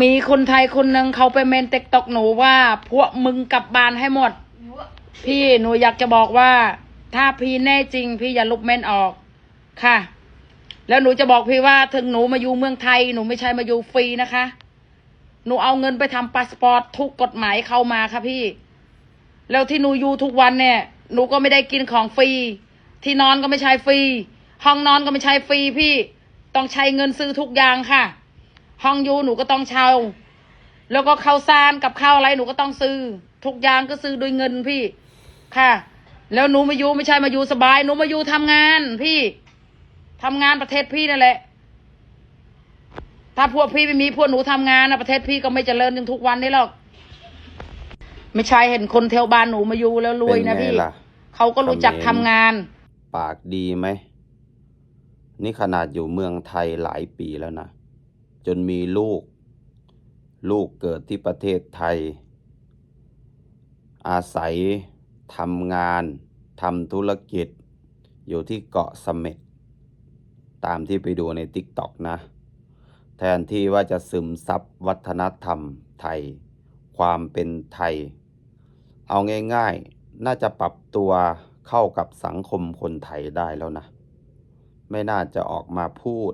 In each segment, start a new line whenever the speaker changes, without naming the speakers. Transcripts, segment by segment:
มีคนไทยคนหนึ่งเขาไปเมนเต็กตอกหนูว่า พวกมึงกลับบ้านให้หมด พี่หนูอยากจะบอกว่า ถ้าพี่แน่จริง พี่อย่าลบเมนออกค่ะ แล้วหนูจะบอกพี่ว่าถึงหนูมาอยู่เมืองไทยหนูไม่ใช่มาอยู่ฟรีนะคะ หนูเอาเงินไปทำพาสปอร์ตทุกกฎหมายเข้ามาค่ะพี่ แล้วที่หนูอยู่ทุกวันเนี่ย หนูก็ไม่ได้กินของฟรี ที่นอนก็ไม่ใช่ฟรี ห้องนอนก็ไม่ใช่ฟรีพี่ ต้องใช้เงินซื้อทุกอย่างค่ะ ห้องอยู่หนูก็ต้องเช่า แล้วก็ข้าวสารกับข้าวอะไรหนูก็ต้องซื้อ ทุกอย่างก็ซื้อด้วยเงินพี่ ค่ะ แล้วหนูมาอยู่ไม่ใช่มาอยู่สบาย หนูมาอยู่ทำงานพี่ทำงานประเทศพี่นั่นแหละ ถ้าพวกพี่ไม่มีพวกหนูทำงานนะประเทศพี่ก็ไม่เจริญถึงทุกวันนี้หรอก ไม่ใช่เห็นคนแถวบ้านหนูมาอยู่แล้วรวยนะ
เป็นไง
พี่
ล่ะ
เขาก็รู้จัก
เขมร
ทำงาน
ปากดีไหมนี่ขนาดอยู่เมืองไทยหลายปีแล้วนะ จนมีลูก ลูกเกิดที่ประเทศไทย อาศัยทำงานทำธุรกิจ อยู่ที่เกาะเสม็ดตามที่ไปดูในติ๊กต็อกนะ แทนที่ว่าจะซึมซับวัฒนธรรมไทย ความเป็นไทย เอาง่ายๆ น่าจะปรับตัวเข้ากับสังคมคนไทยได้แล้วนะ ไม่น่าจะออกมาพูด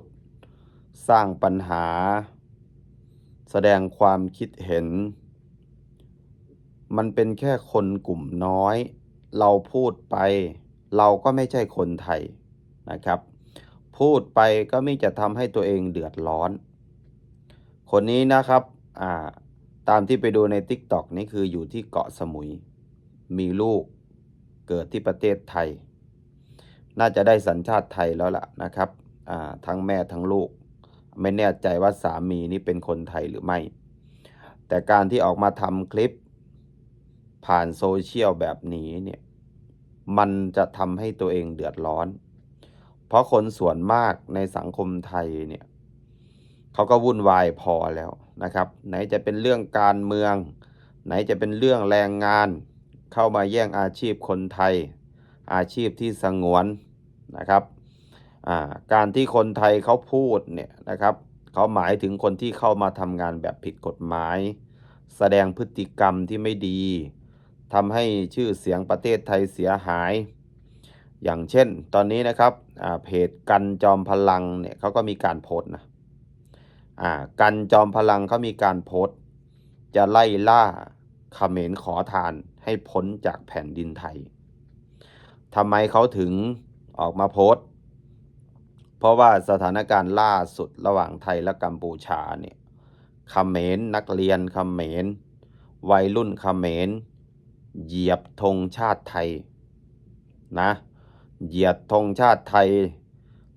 สร้างปัญหา แสดงความคิดเห็น มันเป็นแค่คนกลุ่มน้อย เราพูดไป เราก็ไม่ใช่คนไทยนะครับ พูดไปก็ไม่จะทำให้ตัวเองเดือดร้อน คนนี้นะครับอ่าตามที่ไปดูใน t ิ k t o k นี่คืออยู่ที่เกาะสมุย มีลูกเกิดที่ประเทศไทย น่าจะได้สัญชาติไทยแล้วล่ะนะครับทั้งแม่ทั้งลูก ไม่แน่ใจว่าสามีนี่เป็นคนไทยหรือไม่ แต่การที่ออกมาทำคลิป ผ่านโซเชียลแบบนี้เนี่ยมันจะทำให้ตัวเองเดือดร้อน เพราะคนส่วนมากในสังคมไทยเนี่ยเขาก็วุ่นวายพอแล้วนะครับ ไหนจะเป็นเรื่องการเมือง ไหนจะเป็นเรื่องแรงงาน เข้ามาแย่งอาชีพคนไทย อาชีพที่สงวนนะครับ การที่คนไทยเขาพูดเนี่ยนะครับเขาหมายถึงคนที่เข้ามาทำงานแบบผิดกฎหมาย แสดงพฤติกรรมที่ไม่ดีทำให้ชื่อเสียงประเทศไทยเสียหาย อย่างเช่น ตอนนี้นะครับเพจกันจอมพลังเนี่ยเขาก็มีการโพสต์นะกันจอมพลังเขามีการโพสต์จะไล่ล่าเขมรขอทานให้พ้นจากแผ่นดินไทยทำไมเขาถึงออกมาโพสต์ เพราะว่าสถานการณ์ล่าสุดระหว่างไทยและกัมพูชาเนี่ยขเขมรนักเรียนขเขมร วัยรุ่นขเขมร เหยียบธงชาติไทยนะเหยียบธงชาติไทย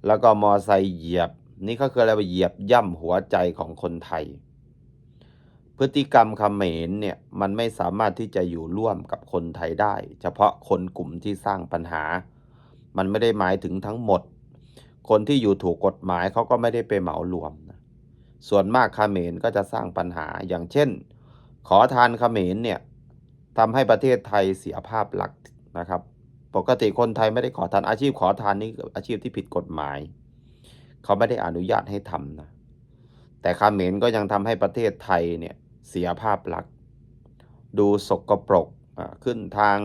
แล้วก็มอไซค์เหยียบ นี่ก็คืออะไรเหยียบย่ำหัวใจของคนไทย พฤติกรรมขเขมรเนี่ยมันไม่สามารถที่จะอยู่ร่วมกับคนไทยได้ เฉพาะคนกลุ่มที่สร้างปัญหา มันไม่ได้หมายถึงทั้งหมด คนที่อยู่ถูกกฎหมายเขาก็ไม่ได้ไปเหมารวมนะส่วนมากเขมรก็จะสร้างปัญหาอย่างเช่น ขอทานเขมรเนี่ยทำให้ประเทศไทยเสียภาพลักษณ์นะครับ ปกติคนไทยไม่ได้ขอทานอาชีพขอทานนี่อาชีพที่ผิดกฎหมายเขาไม่ได้อนุญาตให้ทำนะแต่เขมรก็ยังทำให้ประเทศไทยเนี่ยเสียภาพลักษณ์ดูสกปรกขึ้นทาง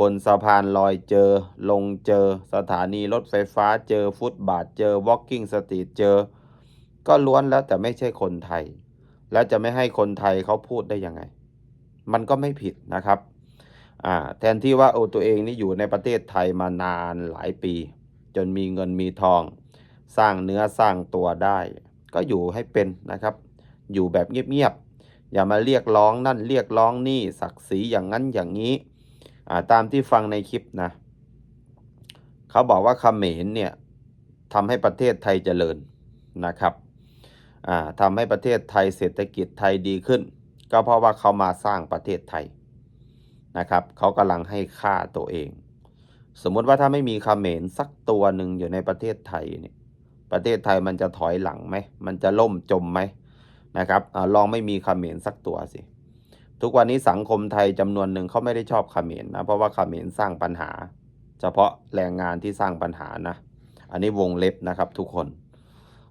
บนสะพานลอยเจอ ลงเจอ สถานีรถไฟฟ้าเจอฟุตบาทเจอ walking street เจอ ก็ล้วนแล้วแต่ไม่ใช่คนไทย แล้วจะไม่ให้คนไทยเขาพูดได้ยังไง มันก็ไม่ผิดนะครับอ่าแทนที่ว่าโอ้ตัวเองนี่อยู่ในประเทศไทยมานานหลายปี จนมีเงินมีทอง สร้างเนื้อสร้างตัวได้ ก็อยู่ให้เป็นนะครับ อยู่แบบเงียบๆอย่ามาเรียกร้องนั่นเรียกร้องนี่ศักดิ์ศรีอย่างนั้นอย่างนี้ ตามที่ฟังในคลิปนะ เขาบอกว่าเขมรเนี่ยทำให้ประเทศไทยเจริญนะครับทำให้ประเทศไทยเศรษฐกิจไทยดีขึ้น ก็เพราะว่าเขามาสร้างประเทศไทยนะครับเขากำลังให้ค่าตัวเอง สมมติว่าถ้าไม่มีเขมรสักตัวหนึ่งอยู่ในประเทศไทยเนี่ยประเทศไทยมันจะถอยหลังไหมมันจะล่มจมไหมนะครับอลองไม่มีเขมรสักตัวสิ ทุกวันนี้สังคมไทยจำนวนหนึ่งเขาไม่ได้ชอบขเขมรนะเพราะว่าขเขมรสร้างปัญหา เฉพาะแรงงานที่สร้างปัญหานะ อันนี้วงเล็บนะครับทุกคน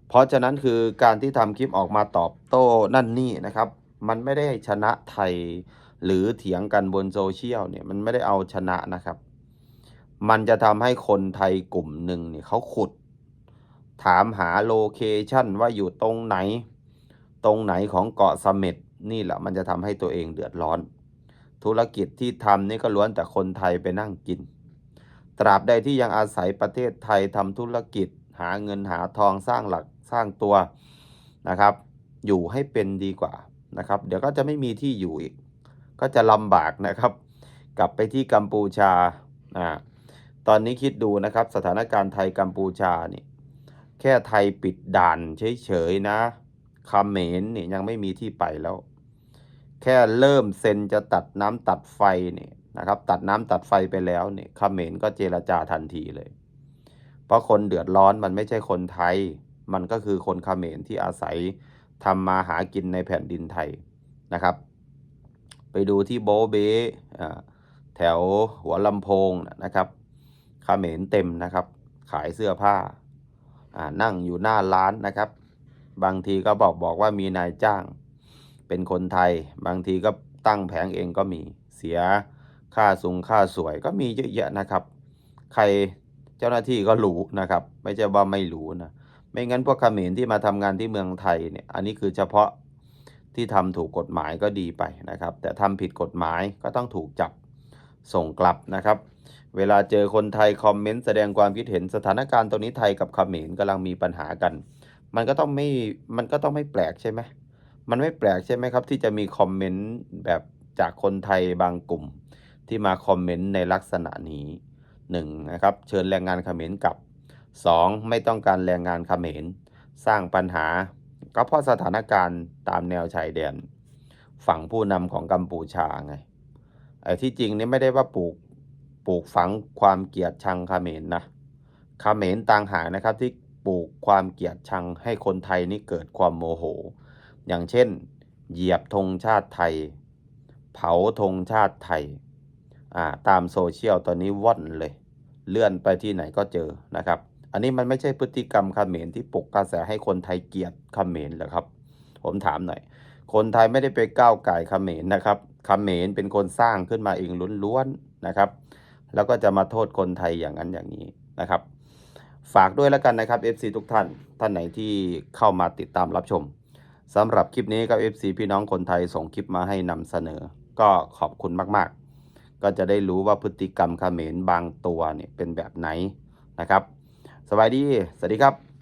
เพราะฉะนั้นคือการที่ทำคลิปออกมาตอบโต้นั่นนี่นะครับ มันไม่ได้ชนะไทย หรือเถียงกันบนโซเชียลเนี่ยมันไม่ได้เอาชนะนะครับ มันจะทำให้คนไทยกลุ่มหนึ่งเนี่ยเขาขุด ถามหาโลเคชันว่าอยู่ตรงไหน ตรงไหนของเกาะเสม็ด นี่แหละมันจะทำให้ตัวเองเดือดร้อน ธุรกิจที่ทำนี่ก็ล้วนแต่คนไทยไปนั่งกิน ตราบใดที่ยังอาศัยประเทศไทยทำธุรกิจ หาเงินหาทองสร้างหลักสร้างตัวนะครับ อยู่ให้เป็นดีกว่านะครับ เดี๋ยวก็จะไม่มีที่อยู่อีก ก็จะลำบากนะครับ กลับไปที่กัมพูชาอ่าตอนนี้คิดดูนะครับสถานการณ์ไทยกัมพูชานี่แค่ไทยปิดด่านเฉยๆนะเขมรนี่ยังไม่มีที่ไปแล้ว แค่เริ่มเซ็นจะตัดน้ำตัดไฟเนี่ยนะครับ ตัดน้ำตัดไฟไปแล้วเนี่ยเขมรก็เจรจาทันทีเลย เพราะคนเดือดร้อนมันไม่ใช่คนไทย มันก็คือคนเขมรที่อาศัยทำมาหากินในแผ่นดินไทยนะครับ ไปดูที่โบเบอแถวหัวลำโพงนะครับเขมรเต็มนะครับ ขายเสื้อผ้านั่งอยู่หน้าร้านนะครับ บางทีก็บอกบอกว่ามีนายจ้าง เป็นคนไทย บางทีก็ตั้งแผงเองก็มีเสียค่าสูงค่าสวยก็มีเยอะแยะนะครับ ใครเจ้าหน้าที่ก็รู้นะครับ ไม่ใช่ว่าไม่รู้นะไม่งั้นพวกเขมรที่มาทำงานที่เมืองไทยเนี่ยอันนี้คือเฉพาะที่ทำถูกกฎหมายก็ดีไปนะครับ แต่ทำผิดกฎหมายก็ต้องถูกจับส่งกลับนะครับ เวลาเจอคนไทยคอมเมนต์แสดงความคิดเห็นสถานการณ์ตรงนี้ไทยกับเขมรกำลังมีปัญหากัน มันก็ต้องไม่มันก็ต้องไม่แปลกใช่ไหม มันไม่แปลกใช่ไหมครับ ที่จะมีคอมเมนต์แบบจากคนไทยบางกลุ่ม ที่มาคอมเมนต์ในลักษณะนี้หนึ่งนะครับเชิญแรงงานเขมรกลับสองไม่ต้องการแรงงานเขมรสร้างปัญหา ก็เพราะสถานการณ์ตามแนวชายแดน ฝั่งผู้นำของกัมพูชาไงไอ้ที่จริงนี่ไม่ได้ว่าปลูกปลูกฝังความเกลียดชังเขมรนะเขมรต่างหากนะครับที่ปลูกความเกลียดชังให้คนไทยนี่เกิดความโมโห อย่างเช่น เหยียบธงชาติไทย เผาธงชาติไทยอ่าตามโซเชียลตอนนี้ว่อนเลย เลื่อนไปที่ไหนก็เจอนะครับ อันนี้มันไม่ใช่พฤติกรรมเขมรที่ปลุกกระแสให้คนไทยเกลียดเขมรเหรอครับ ผมถามหน่อย คนไทยไม่ได้ไปก้าวไก่ายเขมรนะครับเขมรเป็นคนสร้างขึ้นมาเองล้วนๆนะครับ แล้วก็จะมาโทษคนไทยอย่างนั้นอย่างนี้นะครับ ฝากด้วยแล้วกันนะครับ FC ทุกท่าน ท่านไหนที่เข้ามาติดตามรับชม สำหรับคลิปนี้กับ FC พี่น้องคนไทยส่งคลิปมาให้นำเสนอ ก็ขอบคุณมากๆ ก็จะได้รู้ว่าพฤติกรรมเขมรบางตัวเนี่ยเป็นแบบไหนนะครับ สวัสดี สวัสดีครับ